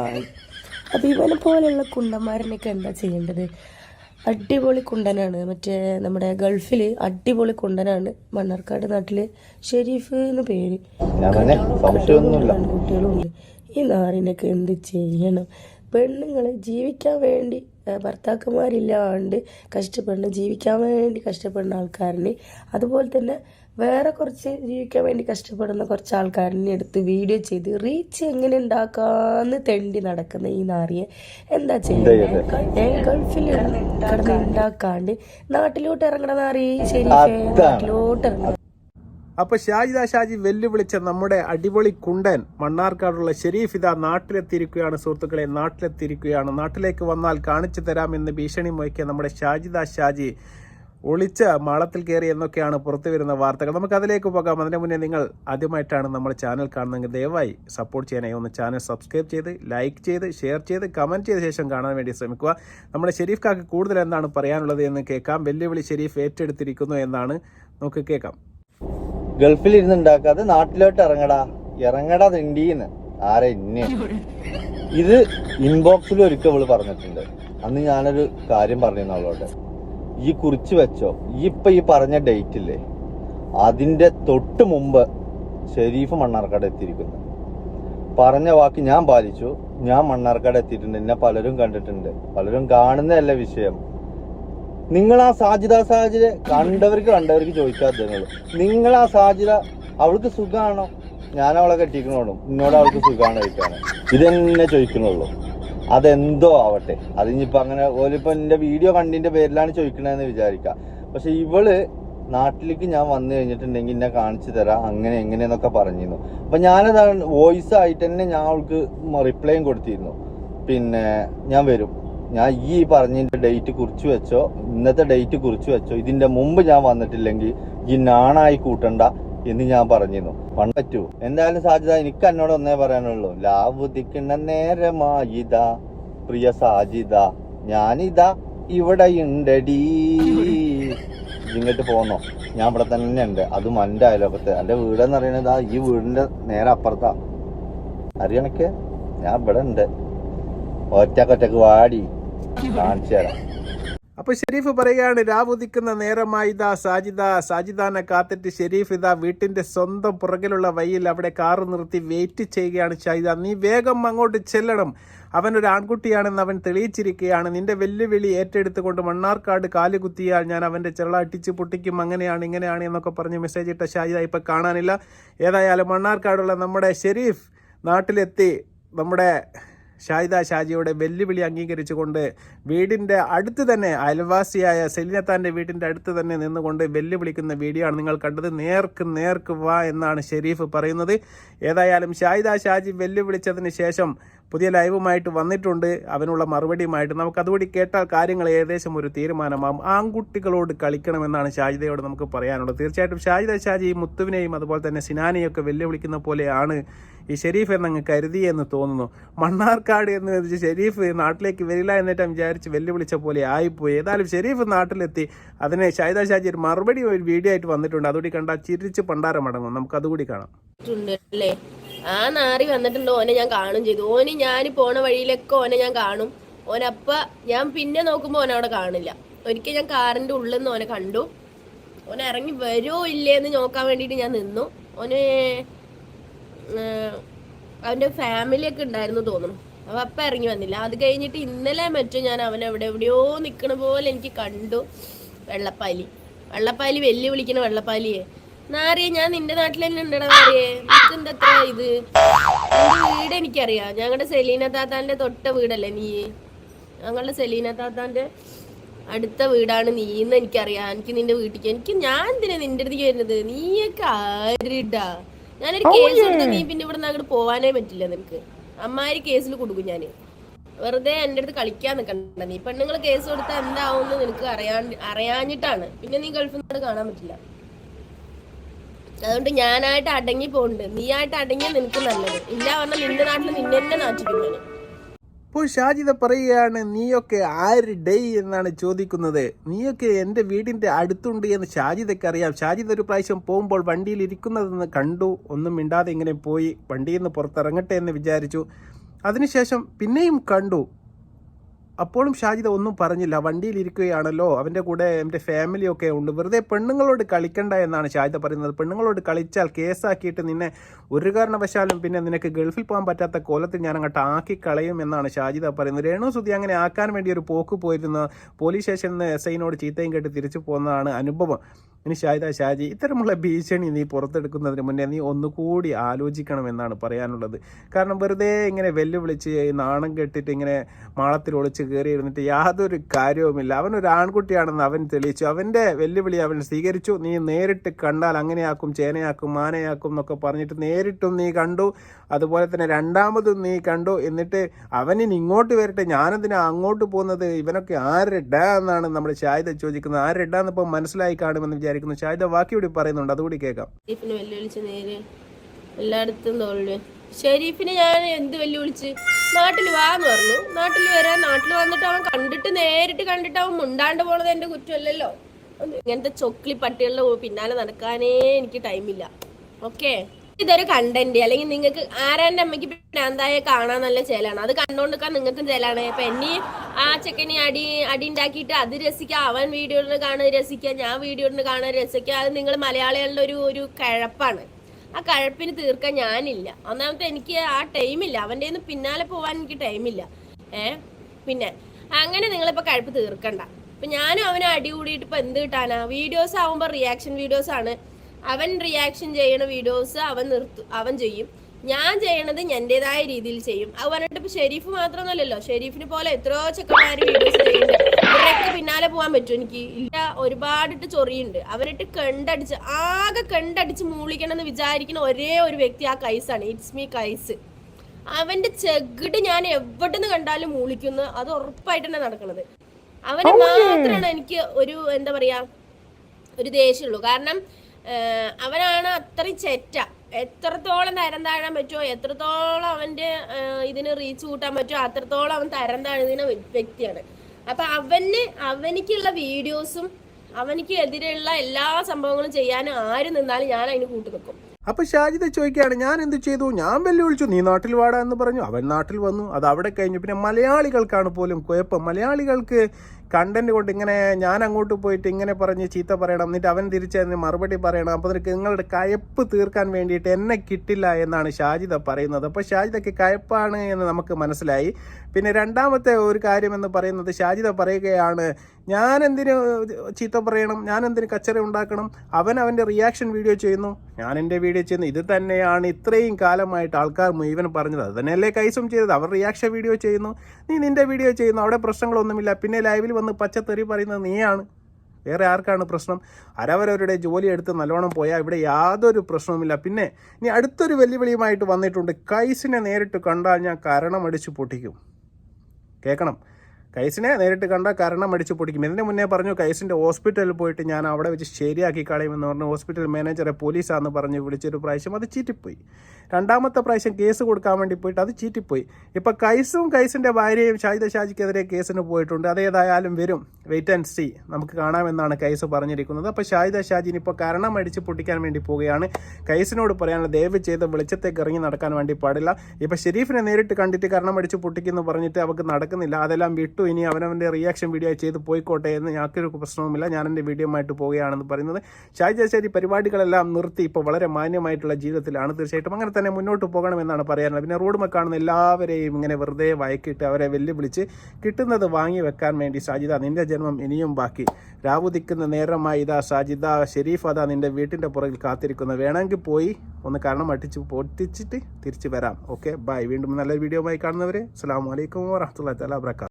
ആണ് അപ്പോൾ ഇവനെ പോലെയുള്ള കുണ്ടന്മാരനൊക്കെ എന്താ ചെയ്യേണ്ടത്? അടിപൊളി കുണ്ടനാണ്. മറ്റേ നമ്മുടെ ഗൾഫിൽ അടിപൊളി കുണ്ടനാണ് മണ്ണാർക്കാട് നാട്ടിൽ ഷെരീഫ് എന്ന് പേര്. കുട്ടികളുണ്ട് ഈ നാറിനൊക്കെ എന്ത് ചെയ്യണം? പെണ്ണുങ്ങൾ ജീവിക്കാൻ വേണ്ടി ഭർത്താക്കന്മാരില്ലാണ്ട് കഷ്ടപ്പെടുന്ന ജീവിക്കാൻ വേണ്ടി കഷ്ടപ്പെടുന്ന ആൾക്കാരിന് അതുപോലെ തന്നെ വേറെ കുറച്ച് ജീവിക്കാൻ വേണ്ടി കഷ്ടപ്പെടുന്ന കുറച്ച് ആൾക്കാരിനെ എടുത്ത് വീഡിയോ ചെയ്ത് റീച്ച് എങ്ങനെ ഉണ്ടാക്കാന്ന് തെണ്ടി നടക്കുന്ന ഈ നാറിയെ എന്താ ചെയ്യുന്നത് ഗൾഫിൽ കിടന്ന് ഉണ്ടാക്കാണ്ട്. നാട്ടിലോട്ട് ഇറങ്ങണ നാറി ശരി നാട്ടിലോട്ട് ഇറങ്ങണം അപ്പൊ ഷാജിദ ഷാജി വെല്ലുവിളിച്ച നമ്മുടെ അടിപൊളി കുണ്ടൻ മണ്ണാർക്കാടുള്ള ഷെരീഫ് ഇതാ നാട്ടിലെത്തിയിരിക്കുകയാണ്. സുഹൃത്തുക്കളെ നാട്ടിലെത്തിയിരിക്കുകയാണ്. നാട്ടിലേക്ക് വന്നാൽ കാണിച്ചു തരാമെന്ന് ഭീഷണി മുഴക്കിയ നമ്മുടെ ഷാജിദ ഷാജി ഒളിച്ച മാളത്തിൽ കയറി എന്നൊക്കെയാണ് പുറത്തു വരുന്ന വാർത്തകൾ. നമുക്ക് അതിലേക്ക് പോകാം. അതിനു മുന്നേ നിങ്ങൾ ആദ്യമായിട്ടാണ് നമ്മുടെ ചാനൽ കാണുന്നതെങ്കിൽ ദയവായി സപ്പോർട്ട് ചെയ്യാനായി ഒന്ന് ചാനൽ സബ്സ്ക്രൈബ് ചെയ്ത് ലൈക്ക് ചെയ്ത് ഷെയർ ചെയ്ത് കമന്റ് ചെയ്ത ശേഷം കാണാൻ വേണ്ടി ശ്രമിക്കുക. നമ്മുടെ ഷെരീഫ് കാക്ക് കൂടുതൽ എന്താണ് പറയാനുള്ളത് എന്ന് കേൾക്കാം. വെല്ലുവിളി ഷെരീഫ് ഏറ്റെടുത്തിരിക്കുന്നു എന്നാണ്. നമുക്ക് കേൾക്കാം. ഗൾഫിൽ ഇരുന്ന് ഉണ്ടാക്കാതെ നാട്ടിലോട്ട് ഇറങ്ങടാ ഇറങ്ങടാ തിണ്ടീന്ന് ആരെ ഇന്നെ? ഇത് ഇൻബോക്സിൽ ഒരിക്കൽ അവൾ പറഞ്ഞിട്ടുണ്ട്. അന്ന് ഞാനൊരു കാര്യം പറഞ്ഞിരുന്നു അവളോട്. ഈ കുറിച്ച് വെച്ചോ? ഈ ഇപ്പൊ ഈ പറഞ്ഞ ഡേറ്റ് ഇല്ലേ? അതിന്റെ തൊട്ട് മുമ്പ് ഷെരീഫ് മണ്ണാർക്കാട് എത്തിയിരിക്കുന്നു. പറഞ്ഞ വാക്ക് ഞാൻ പാലിച്ചു. ഞാൻ മണ്ണാർക്കാട് എത്തിയിട്ടുണ്ട്. എന്നെ പലരും കണ്ടിട്ടുണ്ട്. പലരും കാണുന്നതല്ല വിഷയം. നിങ്ങൾ ആ സാധ്യത സാജിദ കണ്ടവർക്ക് കണ്ടവർക്ക് ചോദിക്കാത്തതുള്ളൂ നിങ്ങൾ ആ സാധ്യത അവൾക്ക് സുഖമാണോ ഞാൻ അവളെ കെട്ടിക്കണോളും എന്നോട് അവൾക്ക് സുഖമാണ് ചോദിക്കാണ് ഇതെന്നെ ചോദിക്കണുള്ളൂ അതെന്തോ ആവട്ടെ. അത് അതിനിപ്പോ അങ്ങനെ ഓലിപ്പോൾ എന്റെ വീഡിയോ കണ്ടിന്റെ പേരിലാണ് ചോദിക്കണതെന്ന് വിചാരിക്കാം. പക്ഷെ ഇവൾ നാട്ടിലേക്ക് ഞാൻ വന്നു കഴിഞ്ഞിട്ടുണ്ടെങ്കിൽ എന്നെ കാണിച്ചു തരാം അങ്ങനെ എങ്ങനെയെന്നൊക്കെ പറഞ്ഞിരുന്നു. അപ്പൊ ഞാനത് വോയിസ് ആയിട്ട് തന്നെ ഞാൻ അവൾക്ക് റിപ്ലൈയും കൊടുത്തിരുന്നു. പിന്നെ ഞാൻ വരും. ഞാൻ ഈ പറഞ്ഞതിന്റെ ഡേറ്റ് കുറിച്ച് വെച്ചോ ഇന്നത്തെ ഡേറ്റ് കുറിച്ച് വെച്ചോ ഇതിന്റെ മുമ്പ് ഞാൻ വന്നിട്ടില്ലെങ്കിൽ ഈ നാണായി കൂട്ടണ്ട എന്ന് ഞാൻ പറഞ്ഞിരുന്നു. പണ്ട് പറ്റൂ. എന്തായാലും സാധ്യത എനിക്ക് എന്നോട് ഒന്നേ പറയാനുള്ളൂ. ലാവുദിക്കണ നേരമായിത പ്രിയ സാജിദ ഞാനിതാ ഇവിടെ ഉണ്ടടി ഇങ്ങോട്ട് പോന്നോ. ഞാൻ ഇവിടെ തന്നെ ഉണ്ട് അതും എന്റെ അയലോകത്ത് എന്റെ വീടെന്ന് പറയുന്നത് ഈ വീടിന്റെ നേരെ അപ്പുറത്താ. അറിയണക്ക് ഞാൻ ഇവിടെ ഉണ്ട്. ഒറ്റക്കൊറ്റക്ക് വാടി. അപ്പൊ ഷെരീഫ് പറയുകയാണ് രാവുദിക്കുന്ന നേരമായി ഇതാ സാജിദ സാജിദാനെ കാത്തിട്ട് ഷെരീഫ് ഇതാ വീട്ടിന്റെ സ്വന്തം പുറകിലുള്ള വഴിയിൽ അവിടെ കാറ് നിർത്തി വെയിറ്റ് ചെയ്യുകയാണ് ഷാജിദ നീ വേഗം അങ്ങോട്ട് ചെല്ലണം. അവൻ ഒരു ആൺകുട്ടിയാണെന്ന് അവൻ തെളിയിച്ചിരിക്കുകയാണ്. നിന്റെ വെല്ലുവിളി ഏറ്റെടുത്തുകൊണ്ട് മണ്ണാർക്കാട് കാൽ കുത്തിയാൽ ഞാൻ അവന്റെ ചെള്ള അട്ടിച്ച് പൊട്ടിക്കും. അങ്ങനെയാണ് ഇങ്ങനെയാണ് എന്നൊക്കെ പറഞ്ഞ് മെസ്സേജ് ഇട്ട ഷാജിദ ഇപ്പം കാണാനില്ല. ഏതായാലും മണ്ണാർക്കാടുള്ള നമ്മുടെ ഷെരീഫ് നാട്ടിലെത്തി. നമ്മുടെ ഷാഹിദ ഷാജിയുടെ വെല്ലുവിളി അംഗീകരിച്ചുകൊണ്ട് വീടിന്റെ അടുത്ത് തന്നെ അയൽവാസിയായ സെലിനത്താന്റെ വീടിന്റെ അടുത്ത് തന്നെ നിന്നുകൊണ്ട് വെല്ലുവിളിക്കുന്ന വീഡിയോ ആണ് നിങ്ങൾ കണ്ടത്. നേർക്ക് നേർക്ക് വാ എന്നാണ് ഷെരീഫ് പറയുന്നത്. ഏതായാലും ഷാഹിദ ഷാജി വെല്ലുവിളിച്ചതിന് ശേഷം പുതിയ ലൈവുമായിട്ട് വന്നിട്ടുണ്ട്. അവനുള്ള മറുപടിയുമായിട്ട് നമുക്ക് അതുകൂടി കേട്ടാൽ കാര്യങ്ങൾ ഏകദേശം ഒരു തീരുമാനമാകും ആൺകുട്ടികളോട് കളിക്കണമെന്നാണ് ഷാജിദയോട് നമുക്ക് പറയാനുള്ളത്. തീർച്ചയായിട്ടും ഷാജിദ ഷാജി മുത്തുവിനെയും അതുപോലെ തന്നെ സിനാനെയൊക്കെ വെല്ലുവിളിക്കുന്ന പോലെയാണ് ഈ ഷെരീഫ് എന്നങ്ങ് കരുതി എന്ന് തോന്നുന്നു. മണ്ണാർക്കാട് എന്ന് വെച്ച് ഷെരീഫ് നാട്ടിലേക്ക് വരില്ല എന്നിട്ട് വിചാരിച്ച് വെല്ലുവിളിച്ച പോലെ ആയിപ്പോയി. ഏതായാലും ഷെരീഫ് നാട്ടിലെത്തി. അതിനെ ഷാഹിദ ഷാജി ഒരു മറുപടി ഒരു വീഡിയോ ആയിട്ട് വന്നിട്ടുണ്ട്. അതുകൂടി കണ്ടാൽ ചിരിച്ച് പണ്ടാരം മടങ്ങും. നമുക്ക് അതുകൂടി കാണാം. ആ നാറി വന്നിട്ടുണ്ട്. ഓനെ ഞാൻ കാണും ചെയ്തു. ഓന് ഞാൻ പോണ വഴിയിലൊക്കെ ഓനെ ഞാൻ കാണും. ഓനപ്പ ഞാൻ പിന്നെ നോക്കുമ്പോ ഓനവിടെ കാണില്ല. ഒരിക്കൽ ഞാൻ കാറിന്റെ ഉള്ളിൽ നിന്ന് ഓനെ കണ്ടു. ഓനെ ഇറങ്ങി വരുമോ ഇല്ലേന്ന് നോക്കാൻ വേണ്ടിയിട്ട് ഞാൻ നിന്നു. ഓന് ഏർ, ഫാമിലിയൊക്കെ ഫാമിലി ഉണ്ടായിരുന്നു തോന്നുന്നു. അവ അപ്പ ഇറങ്ങി വന്നില്ല. അത് കഴിഞ്ഞിട്ട് ഇന്നലെ മറ്റും ഞാൻ അവൻ എവിടെ എവിടെയോ നിൽക്കണ പോലെ എനിക്ക് കണ്ടു. വെള്ളപ്പാലി. വെള്ളപ്പാലി വെല്ലു വിളിക്കണ വെള്ളപ്പാലിയെ. നാറിയെ ഞാൻ നിന്റെ നാട്ടിൽ തന്നെ ഉണ്ടടാ നാറിയെ. എന്താ ഇത്? നിന്റെ വീട് എനിക്കറിയാം. ഞങ്ങളുടെ സെലീന താത്താന്റെ തൊട്ട വീടല്ലേ നീ? ഞങ്ങളുടെ സെലീന താത്താന്റെ അടുത്ത വീടാണ് നീ എന്ന് എനിക്കറിയാം. എനിക്ക് നിന്റെ വീട്ടിലേക്ക് എനിക്ക് ഞാൻ എന്തിനാ നിന്റെ അടുത്തേക്ക് വരുന്നത്? നീയൊക്കെ ആരിടാ? ഞാനൊരു കേസ് കൊടുത്ത നീ പിന്നെ ഇവിടെ നിന്ന് അങ്ങോട്ട് പോവാനേ പറ്റില്ല നിനക്ക്. അമ്മാരി കേസിൽ കൊടുക്കും ഞാൻ. വെറുതെ എന്റെ അടുത്ത് കളിക്കാൻ നിൽക്കണ്ട നീ പെണ്ണുങ്ങൾ കേസ് കൊടുത്താൽ എന്താവുമെന്ന് നിനക്ക് അറിയാൻ അറിയാഞ്ഞിട്ടാണ്. പിന്നെ നീ ഗൾഫിൽ നിന്ന് കാണാൻ പറ്റില്ല. അതുകൊണ്ട് ഞാനായിട്ട് അടങ്ങി പോകണ്ട് നീ ആയിട്ട് അടങ്ങിയാൽ നിനക്ക് നല്ലത്. ഇല്ല പറഞ്ഞാൽ നിന്റെ നാട്ടിൽ നിന്നെ തന്നെ നാട്ടിക്കുന്നതിന് അപ്പോൾ ഷാജിത പറയുകയാണ് നീയൊക്കെ ആര് ഡേ എന്നാണ് ചോദിക്കുന്നത്. നീയൊക്കെ എന്റെ വീടിന്റെ അടുത്തുണ്ട് എന്ന് ഷാജിതയ്ക്ക് അറിയാം ഷാജിത ഒരു പ്രാവശ്യം പോകുമ്പോൾ വണ്ടിയിൽ ഇരിക്കുന്നതെന്ന് കണ്ടു. ഒന്നും മിണ്ടാതെ ഇങ്ങനെ പോയി വണ്ടിയിൽ നിന്ന് പുറത്തിറങ്ങട്ടെ എന്ന് വിചാരിച്ചു. അതിനുശേഷം പിന്നെയും കണ്ടു. അപ്പോഴും ഷാജിദ് ഒന്നും പറഞ്ഞില്ല. വണ്ടിയിൽ ഇരിക്കുകയാണല്ലോ. അവന്റെ കൂടെ എന്റെ ഫാമിലിയൊക്കെ ഉണ്ട്. വെറുതെ പെണ്ണുങ്ങളോട് കളിക്കണ്ട എന്നാണ് ഷാജിദ പറയുന്നത്. പെണ്ണുങ്ങളോട് കളിച്ചാൽ കേസാക്കിയിട്ട് നിന്നെ ഒരു കാരണവശാലും പിന്നെ നിനക്ക് ഗൾഫിൽ പോകാൻ പറ്റാത്ത കോലത്തിൽ ഞാൻ അങ്ങോട്ട് ആക്കി കളയും എന്നാണ് ഷാജിദ പറയുന്നത്. രേണു സുധി അങ്ങനെ ആക്കാൻ വേണ്ടി ഒരു പോക്ക് പോയിരുന്നു. പോലീസ് സ്റ്റേഷനിൽ എസ് ഐനോട് ചീത്തയും കേട്ട് തിരിച്ചു പോകുന്നതാണ് അനുഭവം. ഇനി ഷാഹിദ ഷാജി ഇത്തരമുള്ള ഭീഷണി നീ പുറത്തെടുക്കുന്നതിന് മുന്നേ നീ ഒന്നുകൂടി ആലോചിക്കണമെന്നാണ് പറയാനുള്ളത്. കാരണം വെറുതെ ഇങ്ങനെ വെല്ലുവിളിച്ച് നാണം കെട്ടിട്ട് ഇങ്ങനെ മാളത്തിൽ ഒളിച്ച് കയറി ഇരുന്നിട്ട് യാതൊരു കാര്യവുമില്ല. അവൻ ഒരു ആൺകുട്ടിയാണെന്ന് അവൻ തെളിയിച്ചു. അവന്റെ വെല്ലുവിളി അവൻ സ്വീകരിച്ചു. നീ നേരിട്ട് കണ്ടാൽ അങ്ങനെയാക്കും ചേനയാക്കും മാനയാക്കും എന്നൊക്കെ പറഞ്ഞിട്ട് നേരിട്ടും നീ കണ്ടു. അതുപോലെ തന്നെ രണ്ടാമതും നീ കണ്ടു. എന്നിട്ട് അവനിനി ഇങ്ങോട്ട് വരട്ടെ. ഞാനെന്തിനാ അങ്ങോട്ട് പോകുന്നത്? ഇവനൊക്കെ ആരുടെ എന്നാണ് നമ്മുടെ ഷായിദ ചോദിക്കുന്നത്. ആരുടെ എന്നിപ്പോൾ മനസ്സിലായി കാണുമെന്ന് വിചാരിക്കുന്നു. ഷാഹിദ ബാക്കി കൂടി പറയുന്നുണ്ട്. അതുകൂടി കേൾക്കാം. നേര് എല്ലായിടത്തും തോന്നുന്നു ഷെരീഫിനെ ഞാൻ എന്ത് വെല്ലുവിളിച്ച്? നാട്ടിൽ വാന്ന് പറഞ്ഞു. നാട്ടിൽ വരാൻ നാട്ടിൽ വന്നിട്ട് അവൻ കണ്ടിട്ട് നേരിട്ട് കണ്ടിട്ട് അവൻ മുണ്ടാണ്ട് പോണത് എന്റെ കുറ്റമല്ലല്ലോ. ഇങ്ങനത്തെ ചൊക്ലി പട്ടികളുടെ പിന്നാലെ നടക്കാനേ എനിക്ക് ടൈമില്ല ഓക്കെ ഇതൊരു കണ്ടന്റ് അല്ലെങ്കിൽ നിങ്ങൾക്ക് ആരാന്റെ അമ്മയ്ക്ക് ഭ്രാന്തായ കാണാൻ നല്ല ചേലാണ്. അത് കണ്ടോണ്ടിരിക്കാൻ നിങ്ങൾക്കും ചേലാണ്. ഇപ്പൊ എന്നെ ആ ചെക്കനെ അടി അടി ഉണ്ടാക്കിയിട്ട് അത് രസിക്കാം. അവൻ വീഡിയോയിൽ കാണാൻ രസിക്കാം. ഞാൻ വീഡിയോയിൽ കാണാൻ രസിക്കാം. അത് നിങ്ങൾ മലയാളികളുടെ ഒരു ഒരു കഴപ്പാണ്. ആ കഴപ്പിന് തീർക്കാൻ ഞാനില്ല. ഒന്നാമത്തെ എനിക്ക് ആ ടൈമില്ല അവന്റെ നിന്ന് പിന്നാലെ പോകാൻ എനിക്ക് ടൈമില്ല ഏ? പിന്നെ അങ്ങനെ നിങ്ങളിപ്പോൾ കഴപ്പ് തീർക്കണ്ട. ഇപ്പം ഞാനും അവനെ അടി കൂടിയിട്ട് ഇപ്പം എന്ത് കിട്ടാനാ? വീഡിയോസ് ആവുമ്പോൾ റിയാക്ഷൻ വീഡിയോസ് ആണ്. അവൻ റിയാക്ഷൻ ചെയ്യണ വീഡിയോസ് അവൻ നിർത്തും അവൻ ചെയ്യും. ഞാൻ ചെയ്യണത് എന്റേതായ രീതിയിൽ ചെയ്യും. അത് പറഞ്ഞിട്ട് ഇപ്പൊ ഷെരീഫ് മാത്രമൊന്നുമല്ലല്ലോ. ഷെരീഫിന് പോലെ എത്രയോ ചെക്കന്മാര് വീഡിയോസ് ചെയ്യുന്നുണ്ട്. ഇവരൊക്കെ പിന്നാലെ പോകാൻ പറ്റും എനിക്ക് ഇല്ല. ഒരുപാടിട്ട് ചൊറിയുണ്ട്. അവരിട്ട് കണ്ടടിച്ച് ആകെ കണ്ടടിച്ച് മൂളിക്കണം എന്ന് വിചാരിക്കുന്ന ഒരേ ഒരു വ്യക്തി ആ കൈസാണ് ഇറ്റ്സ് മീ കൈസ്. അവന്റെ ചെകിട് ഞാൻ എവിടുന്ന് കണ്ടാലും മൂളിക്കുന്നു. അത് ഉറപ്പായിട്ട് തന്നെ നടക്കണത്. അവന് മാത്രമാണ് എനിക്ക് ഒരു എന്താ പറയാ ഒരു ദേഷ്യമുള്ളൂ. കാരണം അവനാണ് അത്രയും ചെറ്റ. എത്രത്തോളം തരം താഴാൻ പറ്റുമോ എത്രത്തോളം അവന്റെ ആഹ് ഇതിന് റീച്ച് കൂട്ടാൻ പറ്റുമോ അത്രത്തോളം അവൻ തരം താഴുന്ന വ്യക്തിയാണ്. അപ്പൊ അവന് അവനിക്കുള്ള വീഡിയോസും അവനിക്ക് എതിരെയുള്ള എല്ലാ സംഭവങ്ങളും ചെയ്യാൻ ആര് നിന്നാലും ഞാൻ അതിന് കൂട്ടു നിൽക്കും. അപ്പൊ ഷാജിദ ചോദിക്കുകയാണ് ഞാൻ എന്ത് ചെയ്തു? ഞാൻ വെല്ലുവിളിച്ചു. നീ നാട്ടിൽ വാടാ എന്ന് പറഞ്ഞു. അവൻ നാട്ടിൽ വന്നു. അത് അവിടെ കഴിഞ്ഞു. പിന്നെ മലയാളികൾക്കാണ് പോലും കുഴപ്പം. മലയാളികൾക്ക് കണ്ടന്റ് കൊണ്ട് ഇങ്ങനെ ഞാൻ അങ്ങോട്ട് പോയിട്ട് ഇങ്ങനെ പറഞ്ഞ് ചീത്ത പറയണം എന്നിട്ട് അവൻ തിരിച്ചതിന് മറുപടി പറയണം അപ്പോൾ നിങ്ങളുടെ കയപ്പ് തീർക്കാൻ വേണ്ടിയിട്ട് എന്നെ കിട്ടില്ല എന്നാണ് ഷാജിദ പറയുന്നത്. അപ്പോൾ ഷാജിദയ്ക്ക് കയപ്പാണ് എന്ന് നമുക്ക് മനസ്സിലായി. പിന്നെ രണ്ടാമത്തെ ഒരു കാര്യം എന്ന് പറയുന്നത് ഷാജിദ പറയുകയാണ് ഞാൻ എന്തിന് ചീത്ത പറയണം? ഞാൻ എന്തിന് കച്ചറ ഉണ്ടാക്കണം? അവൻ അവന്റെ റിയാക്ഷൻ വീഡിയോ ചെയ്യുന്നു. ഞാൻ എന്റെ വീഡിയോ ചെയ്യുന്നു. ഇത് തന്നെയാണ് ഇത്രയും കാലമായിട്ട് ആൾക്കാർ മുഴുവൻ പറഞ്ഞത്. അത് തന്നെയല്ലേ കൈസും ചെയ്തത്. അവർ റിയാക്ഷൻ വീഡിയോ ചെയ്യുന്നു. നീ നിന്റെ വീഡിയോ ചെയ്യുന്നു. അവിടെ പ്രശ്നങ്ങളൊന്നുമില്ല. പിന്നെ ലൈവിൽ വന്ന് പച്ചത്തെറി പറയുന്നത് നീയാണ്. വേറെ ആർക്കാണ് പ്രശ്നം? അരവരവരുടെ ജോലി എടുത്ത് നല്ലോണം പോയാൽ ഇവിടെ യാതൊരു പ്രശ്നവുമില്ല. പിന്നെ ഇനി അടുത്തൊരു വെല്ലുവിളിയുമായിട്ട് വന്നിട്ടുണ്ട്. കൈസിനെ നേരിട്ട് കണ്ടാൽ ഞാൻ കരണമടിച്ച് പൊട്ടിക്കും. കേൾക്കണം. കൈസിനെ നേരിട്ട് കണ്ട കാരണം അടിച്ച് പൊടിക്കും ഇതിന് മുന്നേ പറഞ്ഞു കൈസിന്റെ ഹോസ്പിറ്റലിൽ പോയിട്ട് ഞാൻ അവിടെ വെച്ച് ശരിയാക്കി കളയുമെന്ന് പറഞ്ഞു. ഹോസ്പിറ്റൽ മാനേജറെ പോലീസാന്ന് പറഞ്ഞ് വിളിച്ചൊരു പ്രാവശ്യം അത് ചീറ്റിപ്പോയി. രണ്ടാമത്തെ പ്രാവശ്യം കേസ് കൊടുക്കാൻ വേണ്ടി പോയിട്ട് അത് ചീറ്റിപ്പോയി. ഇപ്പം കൈസും കൈസിന്റെ ഭാര്യയും ഷാജിദ ഷാജിക്കെതിരെ കേസിന് പോയിട്ടുണ്ട്. അതേതായാലും വരും. വെയിറ്റ് ആൻഡ് സി നമുക്ക് കാണാമെന്നാണ് കൈസ് പറഞ്ഞിരിക്കുന്നത്. അപ്പോൾ ഷാജിദ ഷാജിന് ഇപ്പോൾ കാരണം അടിച്ച് പൊട്ടിക്കാൻ വേണ്ടി പോവുകയാണ്. കൈസിനോട് പറയാനുള്ള ദയവ് ചെയ്ത് വെളിച്ചത്തേക്ക് ഇറങ്ങി നടക്കാൻ വേണ്ടി പാടില്ല. ഇപ്പം ഷെരീഫിനെ നേരിട്ട് കണ്ടിട്ട് കാരണം അടിച്ച് പൊട്ടിക്കുന്നു പറഞ്ഞിട്ട് അവർക്ക് നടക്കുന്നില്ല. അതെല്ലാം വിട്ടു ഇനി അവനവന്റെ റിയാക്ഷൻ വീഡിയോ ചെയ്ത് പോയിക്കോട്ടെ എന്ന് ഞങ്ങൾക്കൊരു പ്രശ്നവുമില്ല. ഞാൻ എന്റെ വീഡിയോ ആയിട്ട് പോവുകയാണെന്ന് പറയുന്നത്. ഷാജി ശരി പരിപാടികളെല്ലാം നിർത്തി ഇപ്പോൾ വളരെ മാന്യമായിട്ടുള്ള ജീവിതത്തിലാണ്. തീർച്ചയായിട്ടും അങ്ങനെ തന്നെ മുന്നോട്ട് പോകണമെന്നാണ് പറയാനുള്ളത്. പിന്നെ റോഡുമ കാണുന്ന എല്ലാവരെയും ഇങ്ങനെ വെറുതെ വയക്കിട്ട് അവരെ വെല്ലുവിളിച്ച് കിട്ടുന്നത് വാങ്ങി വെക്കാൻ വേണ്ടി ഷാജിദ നിന്റെ ജന്മം ഇനിയും ബാക്കി. രാവുദിക്കുന്ന നേരമായി ഇതാ ഷാജിദ ഷെരീഫ് അതാ നിന്റെ വീട്ടിന്റെ പുറകിൽ കാത്തിരിക്കുന്നത്. വേണമെങ്കിൽ പോയി ഒന്ന് കാരണം അട്ടിച്ച് പൊട്ടിച്ചിട്ട് തിരിച്ചു വരാം. Okay bye. വീണ്ടും നല്ലൊരു വീഡിയോ ആയി കാണുന്നവരെ അസ്സാം വലൈക്കും വാഹത്തുള്ള തല വബർക്കാത്തു